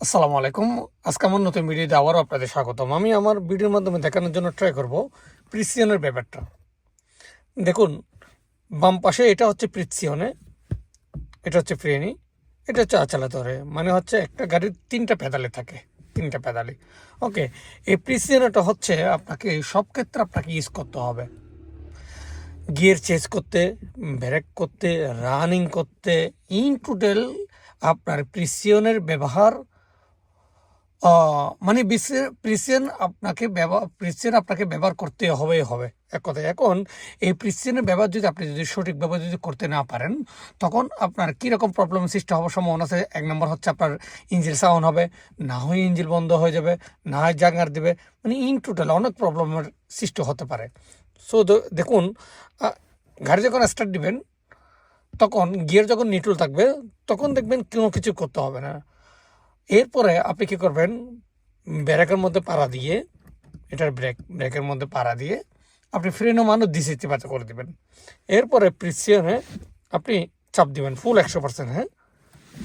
আসসালামু আলাইকুম। আজকে আমার নতুন ভিডিওতে আবারও আপনাদের স্বাগতম। আমি আমার ভিডিওর মাধ্যমে দেখানোর জন্য ট্রাই করব প্রিসিয়নের ব্যাপারটা। দেখুন, বাম পাশে এটা হচ্ছে প্রিসিয়নে এটা হচ্ছে ফ্রেনি, এটা হচ্ছে আচালাতে ধরে। মানে হচ্ছে একটা গাড়ির তিনটা পেদালে থাকে, তিনটা পেদালে। ওকে এই প্রিসিয়নটা হচ্ছে আপনাকে সব ক্ষেত্রে আপনাকে ইউজ করতে হবে। গিয়ার চেঞ্জ করতে ব্রেক করতে রানিং করতে ইন টোটাল আপনার প্রিসিয়নের ব্যবহার মানে প্রিসিয়ন আপনাকে ব্যবহার প্রিসিয়ন আপনাকে ব্যবহার করতে হবেই হবে। এক কথায়, এখন এই প্রিসিয়নের ব্যবহার যদি আপনি যদি সঠিক ব্যবহার যদি করতে না পারেন, তখন আপনার কীরকম প্রবলেম সৃষ্টি হওয়ার সম্ভাবনা আছে? এক নম্বর হচ্ছে আপনার ইঞ্জিল সাউন্ড হবে, না হয় ইঞ্জিল বন্ধ হয়ে যাবে, না হয় জাগার দেবে মানে ইন টোটাল অনেক প্রবলেমের সৃষ্টি হতে পারে। সো দেখুন গাড়ি যখন স্টার্ট দিবেন, তখন গিয়ার যখন নিটুল থাকবে, তখন দেখবেন কোনো কিছু করতে হবে না। এরপরে আপনি কি করবেন? ব্রেকের মধ্যে পাড়া দিয়ে, এটার ব্রেক, ব্রেকের মধ্যে পাড়া দিয়ে আপনি ফ্রেনও মানুষ দিছে ইতিবাচক করে দিবেন। এরপরে প্রিসিয়নে আপনি চাপ দিবেন ফুল একশো পার্সেন্ট হ্যাঁ?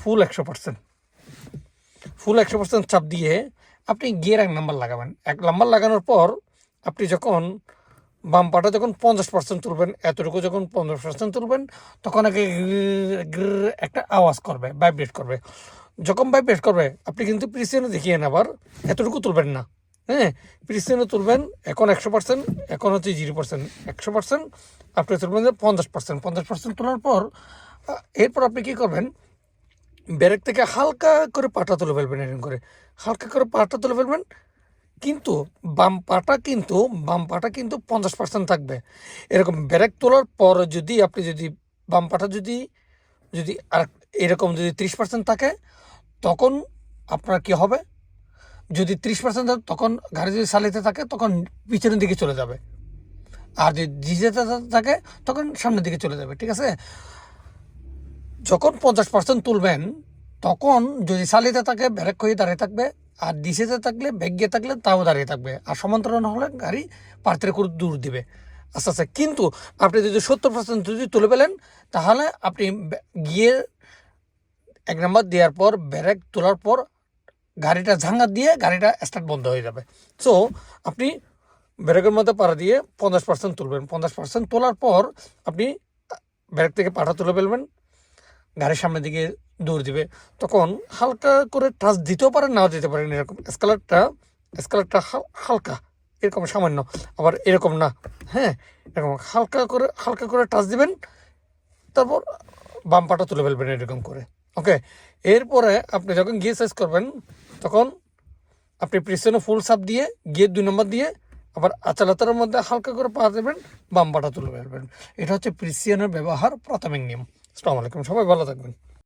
ফুল একশো পার্সেন্ট ফুল একশো পার্সেন্ট চাপ দিয়ে আপনি গিয়ার এক নাম্বার লাগাবেন। এক নাম্বার লাগানোর পর আপনি যখন বাম পাটা যখন পঞ্চাশ পার্সেন্ট তুলবেন, এতটুকু যখন পঞ্চাশ পার্সেন্ট তুলবেন, তখন আগে একটা আওয়াজ করবে ভাইব্রেট করবে। যখন ভাইব্রেট করবে, আপনি কিন্তু প্রিসিয়নে দেখিয়ে আবার, এতটুকু তুলবেন না। হ্যাঁ প্রিসিয়নে তুলবেন, এখন একশো পার্সেন্ট এখন হচ্ছে জিরো পার্সেন্ট একশো পার্সেন্ট আপনি তুলবেন যে পঞ্চাশ পার্সেন্ট পঞ্চাশ পার্সেন্ট তোলার পর এরপর আপনি কী করবেন, ব্যারেক থেকে হালকা করে পাটা তুলে ফেলবেন এরকম করে। হালকা করে পাটা তুলে ফেলবেন, কিন্তু বাম পাটা কিন্তু, বাম পাটা কিন্তু পঞ্চাশ পার্সেন্ট থাকবে। এরকম ব্যারেক তোলার পর যদি আপনি যদি বাম পাটা যদি যদি আর এরকম যদি ত্রিশ পার্সেন্ট থাকে তখন আপনার কি হবে? যদি ত্রিশ পার্সেন্ট তখন গাড়ি যদি চালিতে থাকে, তখন পিছনের দিকে চলে যাবে। আর যদি ডিজেতে থাকে, তখন সামনের দিকে চলে যাবে, ঠিক আছে? যখন পঞ্চাশ পার্সেন্ট তুলবেন, তখন যদি চালিতে থাকে, ব্রেক হয়ে দাঁড়িয়ে থাকবে, আর ডিসেতে থাকলে ব্যাগে থাকলে, তাও দাঁড়িয়ে থাকবে। আর সমান্তরাল হলে গাড়ি পার্থের করে দূর দিবে। আস্তে আস্তে কিন্তু আপনি যদি সত্তর পার্সেন্ট যদি তুলে পেলেন তাহলে আপনি গিয়ে এক নম্বর দেওয়ার পর, ব্রেক তোলার পর গাড়িটা ঝাঙ্গা দিয়ে গাড়িটা স্টার্ট বন্ধ হয়ে যাবে। সো আপনি ব্রেকের মধ্যে পাড়া দিয়ে পঞ্চাশ পার্সেন্ট তুলবেন। পঞ্চাশ পার্সেন্ট তোলার পর আপনি ব্রেক থেকে পাটা তুলে ফেলবেন। গাড়ির সামনের দিকে দৌড় দিবে। তখন হালকা করে টাচ দিতেও পারেন, নাও দিতে পারেন এরকম। স্কেলারটা স্কালারটা হালকা, এরকম সামান্য, আবার এরকম না। হ্যাঁ এরকম হালকা করে হালকা করে টাচ দিবেন। তারপর বাম পাটা তুলে ফেলবেন এরকম করে। ওকে, এরপরে আপনি যখন গিয়ে সাইজ করবেন, তখন আপনি পিছনে ফুল সাপ দিয়ে গিয়ে দুই নম্বর দিয়ে আবার আচালাতার মধ্যে হালকা করে পা দেবেন, বাম তুলে ফেলবেন। এটা হচ্ছে প্রিসিয়ানের ব্যবহার, প্রাথমিক নিয়ম। আসসালামু আলাইকুম, সবাই ভালো থাকবেন।